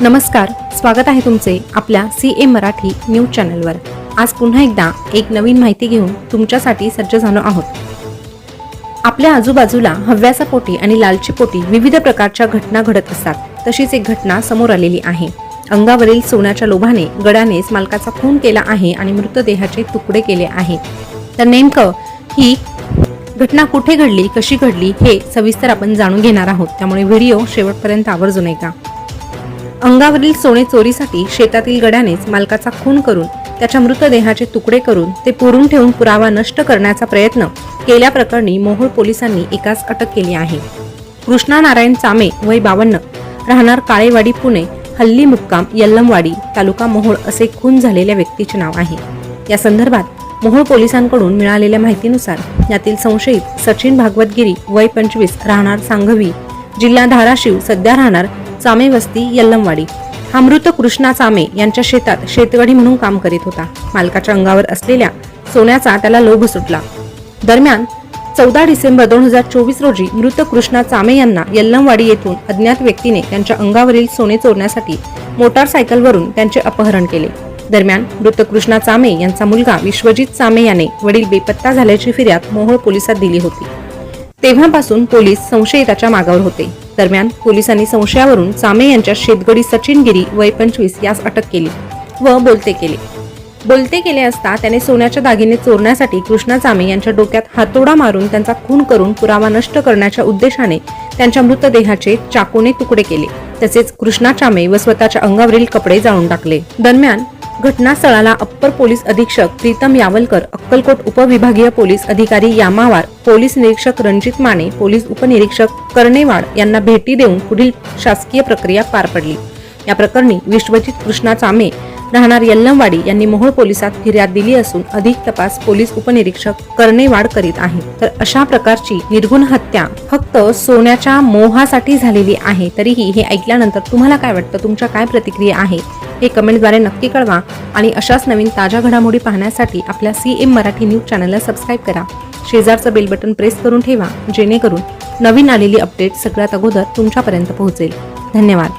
नमस्कार स्वागत आहे तुमचे आपल्या सी ए मराठी न्यूज चॅनलवर. आज पुन्हा एकदा एक नवीन माहिती घेऊन तुमच्यासाठी सज्ज झालो आहोत. आपल्या आजूबाजूला हव्यासा पोटी आणि लालची पोटी विविध प्रकारच्या घटना घडत असतात. तशीच एक घटना समोर आलेली आहे. अंगावरील सोन्याच्या लोभाने गडानेच मालकाचा खून केला आहे आणि मृतदेहाचे तुकडे केले आहे. तर नेमकं ही घटना कुठे घडली कशी घडली हे सविस्तर आपण जाणून घेणार आहोत. त्यामुळे व्हिडिओ शेवटपर्यंत आवर्जून ऐका. अंगावरील सोने चोरीसाठी शेतातील गड्यानेच मालकाचा खून करून त्याच्या मृतदेहाचे तुकडे करून ते पुरून ठेवून पुरावा नष्ट करण्याचा प्रयत्न केल्याप्रकरणी मोहोळ पोलिसांनी एकाच अटक केली आहे. कृष्णा नारायण चामे वय बावन्न राहणार काळेवाडी पुणे हल्ली मुक्काम यल्लमवाडी तालुका मोहोळ असे खून झालेल्या व्यक्तीचे नाव आहे. या संदर्भात मोहोळ पोलिसांकडून मिळालेल्या माहितीनुसार यातील संशयित सचिन भागवतगिरी वय पंचवीस राहणार सांगवी जिल्हा धाराशिव सध्या राहणार चामे वस्ती यल्लमवाडी. हा मृत कृष्णा चामे यांच्या शेतात शेतगडी म्हणून काम करीत होता. मालकाच्या अंगावर असलेल्या सोन्याचा त्याला लोभ सुटला. दरम्यान चौदा डिसेंबर दोन हजार चोवीस रोजी मृत कृष्णा चामे यांना यल्लमवाडी येथून अज्ञात व्यक्तीने त्यांच्या अंगावरील सोने चोरण्यासाठी मोटारसायकलवरून त्यांचे अपहरण केले. दरम्यान मृत कृष्णा चामे यांचा मुलगा विश्वजित चामे याने वडील बेपत्ता झाल्याची फिर्याद मोहोळ पोलिसात दिली होती. तेव्हापासून पोलीस संशयिताच्या मागावर होते. दरम्यान पोलिसांनी संशयावरून चामे यांच्या शेतगडी सचिन गिरी वय पंचवीस यास अटक केली व बोलते केले. बोलते केले असता त्याने सोन्याच्या दागिने चोरण्यासाठी कृष्णा चामे यांच्या डोक्यात हातोडा मारून त्यांचा खून करून पुरावा नष्ट करण्याच्या उद्देशाने त्यांच्या मृतदेहाचे चाकूने तुकडे केले. तसेच कृष्णा चामे व स्वतःच्या अंगावरील कपडे जाळून टाकले. दरम्यान घटनास्थळाला अप्पर पोलीस अधीक्षक प्रीतम यावलकर अक्कलकोट उपविभागीय पोलीस अधिकारी यामावार पोलीस निरीक्षक रणजित माने पोलीस उपनिरीक्षक कर्णेवाड यांना भेटी देऊन पुढील शासकीय प्रक्रिया पार पडली. या प्रकरणी विश्वजित कृष्णा चामे राहणार यल्लमवाडी यांनी मोहोळ पोलिसात फिर्याद दिली असून अधिक तपास पोलीस उपनिरीक्षक कर्णेवाड करीत आहे. तर अशा प्रकारची निर्गुण हत्या फक्त सोन्याच्या मोहासाठी झालेली आहे तरीही हे ऐकल्यानंतर तुम्हाला काय वाटतं? तुमच्या काय प्रतिक्रिया आहे? हे कमेंटद्वारे नक्की कळवा आणि अशाच नवीन ताज्या घडामोडी पाहण्यासाठी आपल्या सी एम मराठी न्यूज चॅनलला सबस्क्राईब करा. शेजारचं बेल बटन प्रेस करून ठेवा जेणेकरून नवीन आलेली अपडेट सगळ्यात अगोदर तुमच्यापर्यंत पोहोचेल. धन्यवाद.